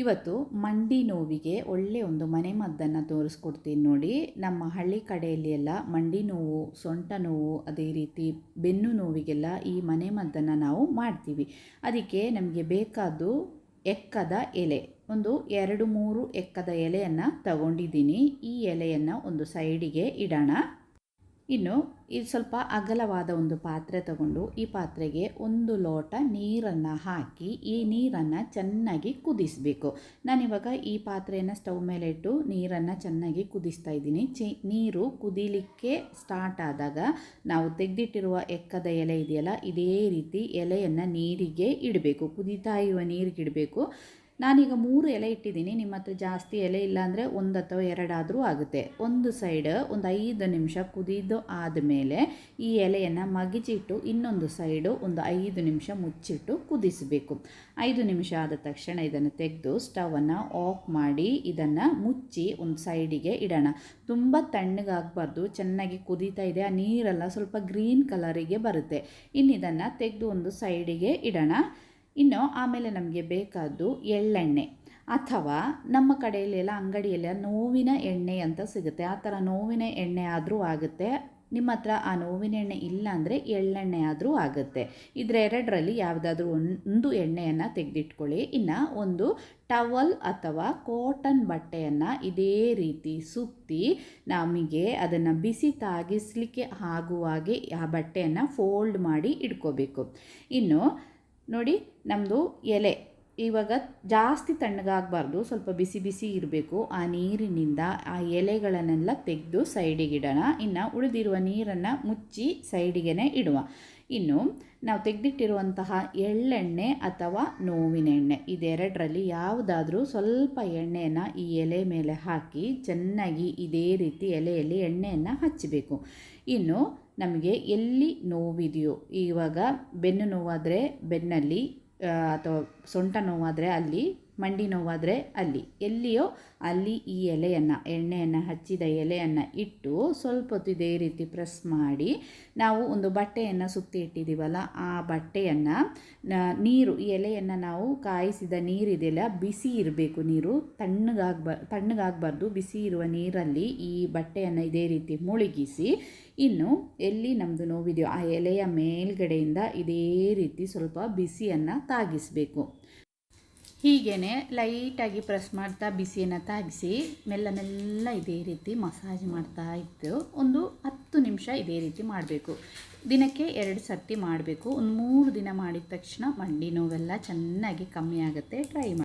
ಇವತ್ತು ಮಂಡಿ ನೋವಿಗೆ ಒಳ್ಳೆಯ ಒಂದು ಮನೆಮದ್ದನ್ನು ತೋರಿಸ್ಕೊಡ್ತೀನಿ ನೋಡಿ. ನಮ್ಮ ಹಳ್ಳಿ ಕಡೆಯಲ್ಲಿ ಎಲ್ಲ ಮಂಡಿ ನೋವು, ಸೊಂಟ ನೋವು, ಅದೇ ರೀತಿ ಬೆನ್ನು ನೋವಿಗೆಲ್ಲ ಈ ಮನೆಮದ್ದನ್ನು ನಾವು ಮಾಡ್ತೀವಿ. ಅದಕ್ಕೆ ನಮಗೆ ಬೇಕಾದ್ದು ಎಕ್ಕದ ಎಲೆ, ಒಂದು ಎರಡು ಮೂರು ಎಕ್ಕದ ಎಲೆಯನ್ನು ತಗೊಂಡಿದ್ದೀನಿ. ಈ ಎಲೆಯನ್ನು ಒಂದು ಸೈಡಿಗೆ ಇಡೋಣ. ಇನ್ನು ಇದು ಸ್ವಲ್ಪ ಅಗಲವಾದ ಒಂದು ಪಾತ್ರೆ ತಗೊಂಡು ಈ ಪಾತ್ರೆಗೆ ಒಂದು ಲೋಟ ನೀರನ್ನು ಹಾಕಿ ಈ ನೀರನ್ನು ಚೆನ್ನಾಗಿ ಕುದಿಸಬೇಕು. ನಾನಿವಾಗ ಈ ಪಾತ್ರೆಯನ್ನು ಸ್ಟವ್ ಮೇಲೆ ಇಟ್ಟು ನೀರನ್ನು ಚೆನ್ನಾಗಿ ಕುದಿಸ್ತಾ ಇದ್ದೀನಿ. ಚಿ, ನೀರು ಕುದಿಲಿಕ್ಕೆ ಸ್ಟಾರ್ಟ್ ಆದಾಗ ನಾವು ತೆಗೆದಿಟ್ಟಿರುವ ಎಕ್ಕದ ಎಲೆ ಇದೆಯಲ್ಲ, ಇದೇ ರೀತಿ ಎಲೆಯನ್ನು ನೀರಿಗೆ ಇಡಬೇಕು. ಕುದಿತಾ ಇರುವ ನೀರಿಗೆ ಇಡಬೇಕು. ನಾನೀಗ ಮೂರು ಎಲೆ ಇಟ್ಟಿದ್ದೀನಿ. ನಿಮ್ಮ ಹತ್ರ ಜಾಸ್ತಿ ಎಲೆ ಇಲ್ಲ ಅಂದರೆ ಒಂದು ಅಥವಾ ಎರಡಾದರೂ ಆಗುತ್ತೆ. ಒಂದು ಸೈಡ್ ಒಂದು ಐದು ನಿಮಿಷ ಕುದಿದು ಆದಮೇಲೆ ಈ ಎಲೆಯನ್ನು ಮಗಿಜಿಟ್ಟು ಇನ್ನೊಂದು ಸೈಡು ಒಂದು ಐದು ನಿಮಿಷ ಮುಚ್ಚಿಟ್ಟು ಕುದಿಸಬೇಕು. ಐದು ನಿಮಿಷ ಆದ ತಕ್ಷಣ ಇದನ್ನು ತೆಗೆದು ಸ್ಟವನ್ನು ಆಫ್ ಮಾಡಿ ಇದನ್ನು ಮುಚ್ಚಿ ಒಂದು ಸೈಡಿಗೆ ಇಡೋಣ. ತುಂಬ ತಣ್ಣಗಾಗಬಾರ್ದು. ಚೆನ್ನಾಗಿ ಕುದೀತಾ ಇದೆ. ಆ ನೀರೆಲ್ಲ ಸ್ವಲ್ಪ ಗ್ರೀನ್ ಕಲರಿಗೆ ಬರುತ್ತೆ. ಇನ್ನು ಇದನ್ನು ತೆಗೆದು ಒಂದು ಸೈಡಿಗೆ ಇಡೋಣ. ಇನ್ನು ಆಮೇಲೆ ನಮಗೆ ಬೇಕಾದ್ದು ಎಳ್ಳೆಣ್ಣೆ ಅಥವಾ ನಮ್ಮ ಕಡೆಯಲ್ಲೆಲ್ಲ ಅಂಗಡಿಯೆಲ್ಲ ನೋವಿನ ಎಣ್ಣೆ ಅಂತ ಸಿಗುತ್ತೆ. ಆ ಥರ ನೋವಿನ ಎಣ್ಣೆ ಆದರೂ ಆಗುತ್ತೆ. ನಿಮ್ಮ ಹತ್ರ ಆ ನೋವಿನ ಎಣ್ಣೆ ಇಲ್ಲ ಅಂದರೆ ಎಳ್ಳೆಣ್ಣೆ ಆದರೂ ಆಗುತ್ತೆ. ಇದರ ಎರಡರಲ್ಲಿ ಯಾವುದಾದ್ರೂ ಒಂದು ಎಣ್ಣೆಯನ್ನು ತೆಗೆದಿಟ್ಕೊಳ್ಳಿ. ಇನ್ನು ಒಂದು ಟವಲ್ ಅಥವಾ ಕಾಟನ್ ಬಟ್ಟೆಯನ್ನು ಇದೇ ರೀತಿ ಸುತ್ತಿ ನಮಗೆ ಅದನ್ನು ಬಿಸಿ ತಾಗಿಸಲಿಕ್ಕೆ ಆಗುವಾಗೆ ಆ ಬಟ್ಟೆಯನ್ನು ಫೋಲ್ಡ್ ಮಾಡಿ ಇಟ್ಕೋಬೇಕು. ಇನ್ನು ನೋಡಿ ನಮ್ಮದು ಎಲೆ. ಇವಾಗ ಜಾಸ್ತಿ ತಣ್ಣಗಾಗಬಾರ್ದು, ಸ್ವಲ್ಪ ಬಿಸಿ ಬಿಸಿ ಇರಬೇಕು. ಆ ನೀರಿನಿಂದ ಆ ಎಲೆಗಳನ್ನೆಲ್ಲ ತೆಗೆದು ಸೈಡಿಗಿಡೋಣ ಇನ್ನು ಉಳಿದಿರುವ ನೀರನ್ನು ಮುಚ್ಚಿ ಸೈಡಿಗೆ ಇಡುವ. ಇನ್ನು ನಾವು ತೆಗೆದಿಟ್ಟಿರುವಂತಹ ಎಳ್ಳೆಣ್ಣೆ ಅಥವಾ ನೋವಿನ ಎಣ್ಣೆ, ಇದೆರಡರಲ್ಲಿ ಯಾವುದಾದ್ರೂ ಸ್ವಲ್ಪ ಎಣ್ಣೆಯನ್ನು ಈ ಎಲೆ ಮೇಲೆ ಹಾಕಿ ಚೆನ್ನಾಗಿ ಇದೇ ರೀತಿ ಎಲೆಯಲ್ಲಿ ಎಣ್ಣೆಯನ್ನು ಹಚ್ಚಬೇಕು ಇನ್ನು ನಮಗೆ ಎಲ್ಲಿ ನೋವಿದೆಯೋ ಇವಾಗ ಬೆನ್ನು ನೋವಾದರೆ ಬೆನ್ನಲ್ಲಿ ಅಥವಾ ಸೊಂಟ ನೋವಾದರೆ ಅಲ್ಲಿ ಮಂಡಿ ನೋವಾದರೆ ಅಲ್ಲಿ. ಎಲ್ಲಿಯೋ ಅಲ್ಲಿ ಈ ಎಲೆಯನ್ನು, ಎಣ್ಣೆಯನ್ನು ಹಚ್ಚಿದ ಎಲೆಯನ್ನು ಇಟ್ಟು ಸ್ವಲ್ಪ ಹೊತ್ತು ಇದೇ ರೀತಿ ಪ್ರೆಸ್ ಮಾಡಿ ನಾವು ಒಂದು ಬಟ್ಟೆಯನ್ನು ಸುತ್ತಿ ಇಟ್ಟಿದ್ದೀವಲ್ಲ, ಆ ಬಟ್ಟೆಯನ್ನು ನೀರು, ಈ ಎಲೆಯನ್ನು ನಾವು ಕಾಯಿಸಿದ ನೀರಿದೆಲ್ಲ ಬಿಸಿ ಇರಬೇಕು ನೀರು. ತಣ್ಣಗಾಗ್ಬ ತಣ್ಣಗಾಗಬಾರ್ದು, ಬಿಸಿ ಇರುವ ನೀರಲ್ಲಿ ಈ ಬಟ್ಟೆಯನ್ನು ಇದೇ ರೀತಿ ಮುಳುಗಿಸಿ, ಇನ್ನು ಎಲ್ಲಿ ನಮ್ಮದು ನೋವಿದೆಯೋ ಆ ಎಲೆಯ ಮೇಲ್ಗಡೆಯಿಂದ ಇದೇ ರೀತಿ ಸ್ವಲ್ಪ ಬಿಸಿಯನ್ನು ತಾಗಿಸಬೇಕು. ಹೀಗೇ ಲೈಟಾಗಿ ಪ್ರೆಸ್ ಮಾಡ್ತಾ ಬಿಸಿಯನ್ನು ತಾಗಿಸಿ ಮೆಲ್ಲ ಮೆಲ್ಲ ಇದೇ ರೀತಿ ಮಸಾಜ್ ಮಾಡ್ತಾ ಇತ್ತು ಒಂದು ಹತ್ತು ನಿಮಿಷ ಇದೇ ರೀತಿ ಮಾಡಬೇಕು. ದಿನಕ್ಕೆ ಎರಡು ಸರ್ತಿ ಮಾಡಬೇಕು. ಒಂದು ಮೂರು ದಿನ ಮಾಡಿದ ತಕ್ಷಣ ಮಂಡಿ ನೋವೆಲ್ಲ ಚೆನ್ನಾಗಿ ಕಮ್ಮಿ ಆಗುತ್ತೆ. ಟ್ರೈ ಮಾಡಿ.